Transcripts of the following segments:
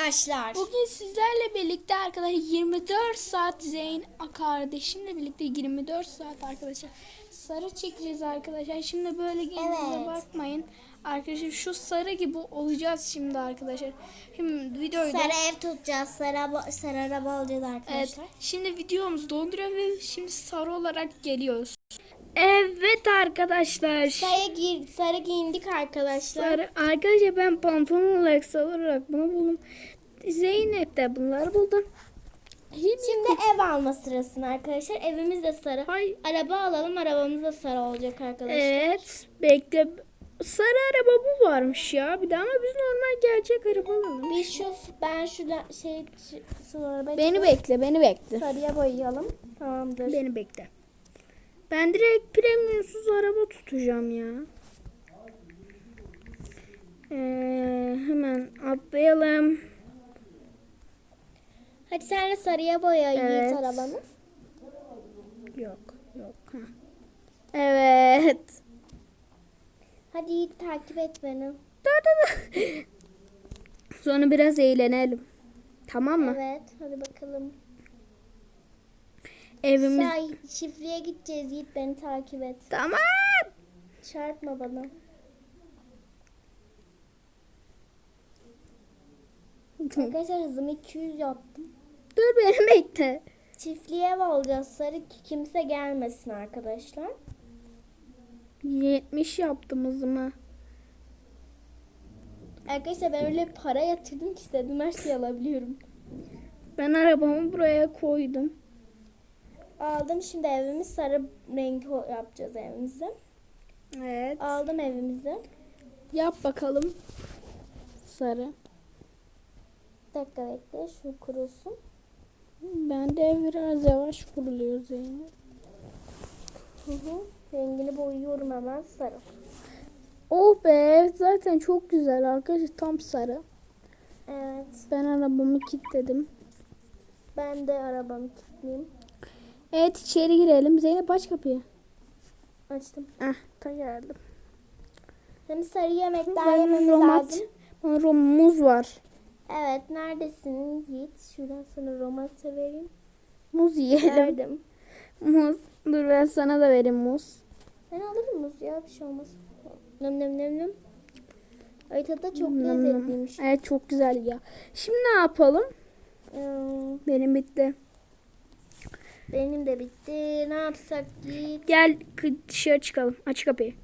arkadaşlar. Bugün sizlerle birlikte arkadaşlar 24 saat Zeyn kardeşimle birlikte 24 saat arkadaşlar sarı çekeceğiz arkadaşlar. Şimdi böyle giydiğinize Evet. bakmayın. Arkadaşlar şu sarı gibi olacağız şimdi arkadaşlar. Şimdi videoyu da- Sarı ev tutacağız. Sarı, araba- sarı araba alacağız Evet. arkadaşlar. Şimdi videomuzu donduruyor ve şimdi sarı olarak geliyoruz. Evet arkadaşlar. Sarı, giy sarı giyindik arkadaşlar. Sarı. Arkadaşlar ben pantolon olarak sarı olarak bunu buldum. Zeynep de bunları buldum. Şimdi, Şimdi ev alma sırasına arkadaşlar. Evimiz de sarı. Hay- Araba alalım. Arabamız da sarı olacak arkadaşlar. Evet. Bekle. Sarı araba bu varmış ya. Bir de ama biz normal gerçek araba alalım. Bir şu ben şu şey şu, şu Beni bekle, beni bekle. sarıya boyayalım. Tamamdır. Beni bekle. Ben direkt premiumsuz araba tutacağım ya. Ee, hemen atlayalım. Hadi sen de sarıya boya Evet. Yiğit arabanı. Yok, yok. Ha. Evet. Hadi Yiğit takip et beni. Dur, dur, dur. Sonra biraz eğlenelim. Tamam mı? Evet. Hadi bakalım. Evimiz. Say, çiftliğe gideceğiz Yiğit beni takip et. Tamam. Çarpma bana. Arkadaşlar hızımı 200 yaptım. Dur beni bekle. Çiftliğe ev alacağız. Sarı ki kimse gelmesin arkadaşlar. 70 yaptım hızımı. Arkadaşlar ben öyle para yatırdım ki istediğim her şeyi alabiliyorum. Ben arabamı buraya koydum. Aldım şimdi evimiz sarı rengi yapacağız evimizi. Evet. Aldım evimizi. Yap bakalım. Sarı. Bir dakika bekle şu kurusun. Ben de biraz yavaş kuruluyor Zeynep. Hı hı. Rengini boyuyorum hemen sarı. Oh be zaten çok güzel arkadaşlar tam sarı. Evet. Ben arabamı kilitledim. Ben de arabamı kilitleyeyim. Evet içeri girelim. Zeynep aç kapıyı. Açtım. Ah ta geldim. Hem sarı yemek daha Ben yememiz romat, lazım. bana rom- muz var. Evet neredesin Yiğit? Şuradan sana romata vereyim. Muz yiyelim. Verdim. Muz. Dur ben sana da vereyim muz. Ben alırım muz ya bir şey olmaz. Nem nem nem nem. Ay tadı da çok nom. lezzetliymiş. Evet çok güzel ya. Şimdi ne yapalım? Hmm, Benim bitti. Benim de bitti. Ne yapsak Yiğit? Gel dışarı çıkalım. Aç kapıyı.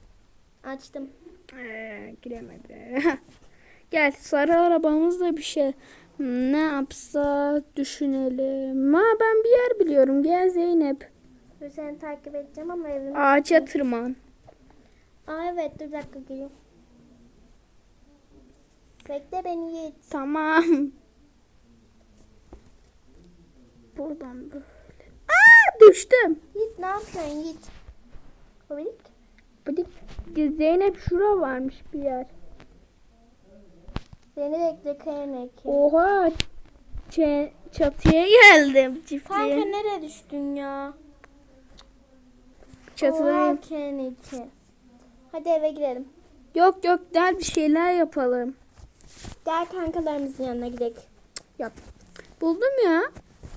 Açtım. Ee, giremedi. Gel sarı arabamızda bir şey. Ne yapsak düşünelim. Ha ben bir yer biliyorum. Gel Zeynep. Dur seni takip edeceğim ama evim. Ağaca tırman. Aa evet dur bir dakika geliyorum. Bekle beni Yiğit. Tamam. Buradan böyle. Düştüm. Yiğit ne yapıyorsun Yiğit? Hobilik. Bıdık. Zeynep şura varmış bir yer. Beni bekle kayanek. Oha. Ç- çatıya geldim çiftliğe. Kanka nereye düştün ya? Çatıdayım. Oha. Hadi eve girelim. Yok yok gel bir şeyler yapalım. Gel kankalarımızın yanına gidelim. Yap. Buldum ya.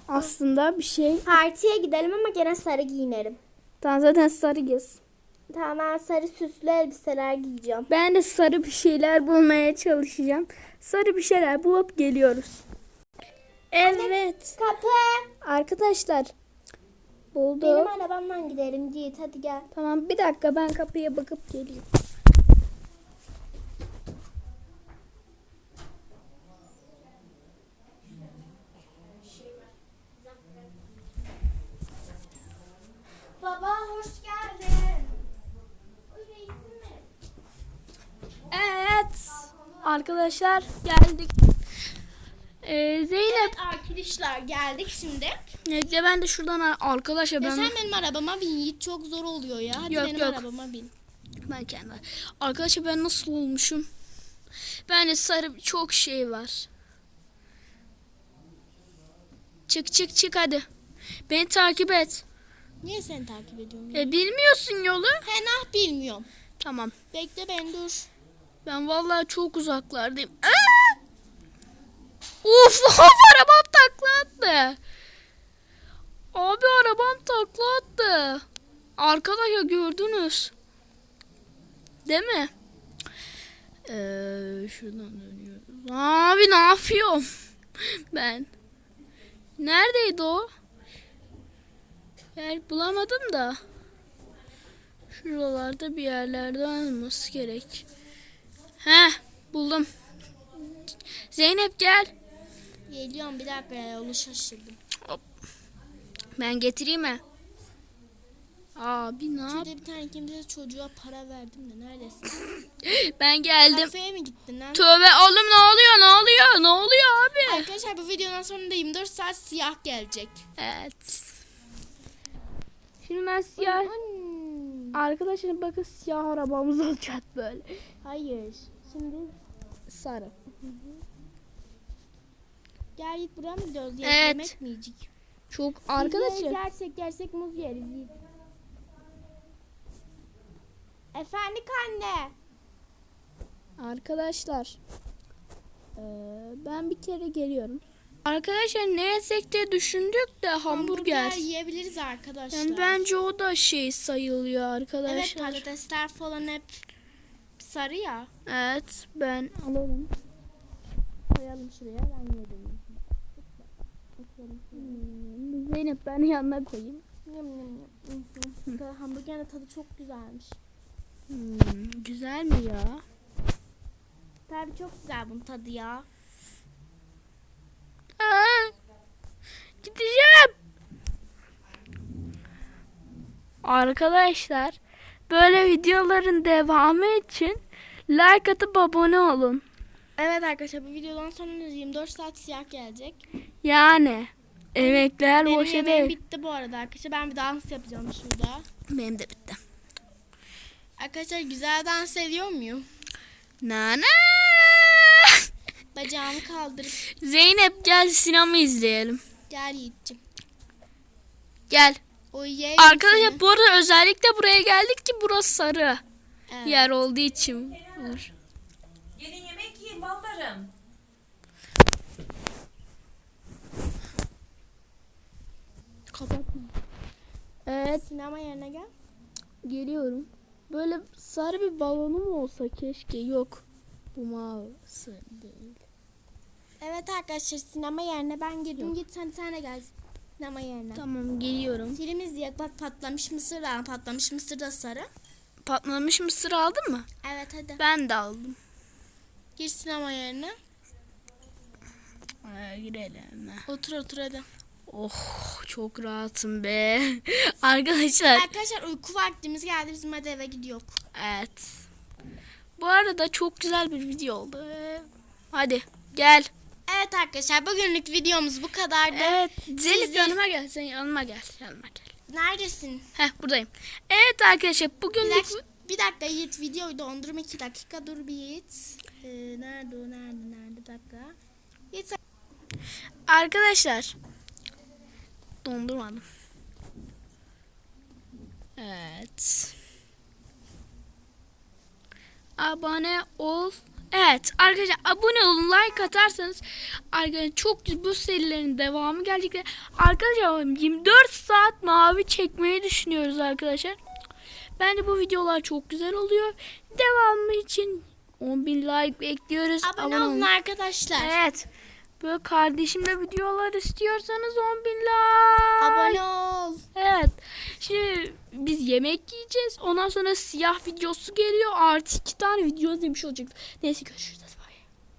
Aslında bir şey. Partiye gidelim ama gene sarı giyinelim. Tamam zaten sarı giz. Tamam ben sarı süslü elbiseler giyeceğim. Ben de sarı bir şeyler bulmaya çalışacağım. Sarı bir şeyler bulup geliyoruz. Evet. Kapı. Arkadaşlar. Buldum. Benim arabamdan gidelim Yiğit hadi gel. Tamam bir dakika ben kapıya bakıp geleyim. Arkadaşlar geldik. Ee, Zeynep. Arkadaşlar geldik şimdi. Neyse ben de şuradan arkadaşlar Ya ben sen benim arabama bin Yiğit çok zor oluyor ya. Hadi Yok, benim yok. arabama bin. ben kendim. Arkadaşlar ben nasıl olmuşum? Bende sarı çok şey var. Çık çık çık hadi. Beni takip et. Niye seni takip ediyorum? ya? E, bilmiyorsun yolu. He nah bilmiyorum. Tamam. Bekle ben dur. Ben vallahi çok uzaklardayım. Aa! Of arabam takla attı. Abi arabam takla attı. Arkadaşlar gördünüz. Değil mi? Ee, şuradan dönüyoruz. Abi ne yapıyorum? Ben. Neredeydi o? Yer bulamadım da. Şuralarda bir yerlerde olması gerek. Heh buldum. Zeynep gel. Geliyorum bir dakika ya yolu şaşırdım. Ben getireyim mi? Abi ne yap? Şurada bir tane kimse çocuğa para verdim de neredesin? Ben geldim. Kafeye mi gittin lan? Tövbe oğlum ne oluyor ne oluyor ne oluyor abi? Arkadaşlar bu videodan sonra da 24 saat siyah gelecek. Evet. Şimdi ben siyah... Arkadaşlar bakın siyah arabamız olacak böyle. Hayır. Şimdi Sarı. gel git buraya mı gidiyoruz? Evet. Yemek mi yiyecek? Çok Biz arkadaşlar. Yersek yersek muz yeriz Yiğit. Efendik anne. Arkadaşlar. eee, ben bir kere geliyorum. Arkadaşlar ne yesek diye düşündük de hamburger. yiyebiliriz arkadaşlar. Yani bence o da şey sayılıyor Evet arkadaşlar. patatesler falan hep sarı ya. Evet ben alalım. Koyalım şuraya ben yedim. Hmm, Zeynep ben yanına koyayım. Yum, yum. Hamburgerin tadı çok güzelmiş. Hmm, güzel mi ya? Tabii çok güzel bunun tadı ya. Aa, gideceğim. Arkadaşlar böyle videoların devamı için like atıp abone olun. Evet arkadaşlar bu videodan sonra 24 saat siyah gelecek. Yani emekler Benim boşa yemeğim değil. bitti bu arada arkadaşlar. Ben bir dans yapacağım şurada. Benim de bitti. Arkadaşlar güzel dans ediyor muyum? Nana. Bacağımı kaldırıp Zeynep gel sinema izleyelim. gel Yiğit'ciğim. Gel. O Arkadaşlar bu arada özellikle buraya geldik ki burası sarı Evet. yer olduğu için. Dur. Gelin yemek yiyin ballarım. Kapatma. Evet Sinema yerine gel. geliyorum. Böyle sarı bir balonum olsa keşke. Yok. Bu mavisi değil. Evet arkadaşlar sinema yerine ben girdim. Git sen sen de gel sinema yerine. Tamam geliyorum. Film izleyek bak patlamış mısır da patlamış mısır da sarı. Patlamış mısır aldın mı? Evet hadi. Ben de aldım. Gir sinema yerine. Ee, girelim. Otur otur hadi. Oh çok rahatım be. Arkadaşlar. Arkadaşlar uyku vaktimiz geldi bizim hadi eve gidiyor. Evet. Bu arada çok güzel bir video oldu. Ee, Hadi gel. Evet arkadaşlar bugünlük videomuz bu kadardı. Evet. Zeynep Sizi- yanıma gel. Sen yanıma gel. Yanıma gel. Neredesin? Heh buradayım. Evet arkadaşlar Bir bugünlük dakika, bir dakika Yiğit videoyu dondurma iki dakika dur bir Yiğit. Ee, nerede o nerede nerede bir dakika. Yiğit arkadaşlar dondurmadım. Evet. Abone ol. Evet arkadaşlar abone olun like atarsanız arkadaşlar çok bu serilerin devamı gelecek. Arkadaşlar 24 saat mavi çekmeyi düşünüyoruz arkadaşlar. Bence bu videolar çok güzel oluyor. Devamı için 10.000 like bekliyoruz. abone olun arkadaşlar. Evet. Böyle kardeşimle videolar istiyorsanız 10 bin like. Abone ol. Evet. Şimdi biz yemek yiyeceğiz. Ondan sonra siyah videosu geliyor. Artı iki tane video izlemiş olacak. Neyse görüşürüz.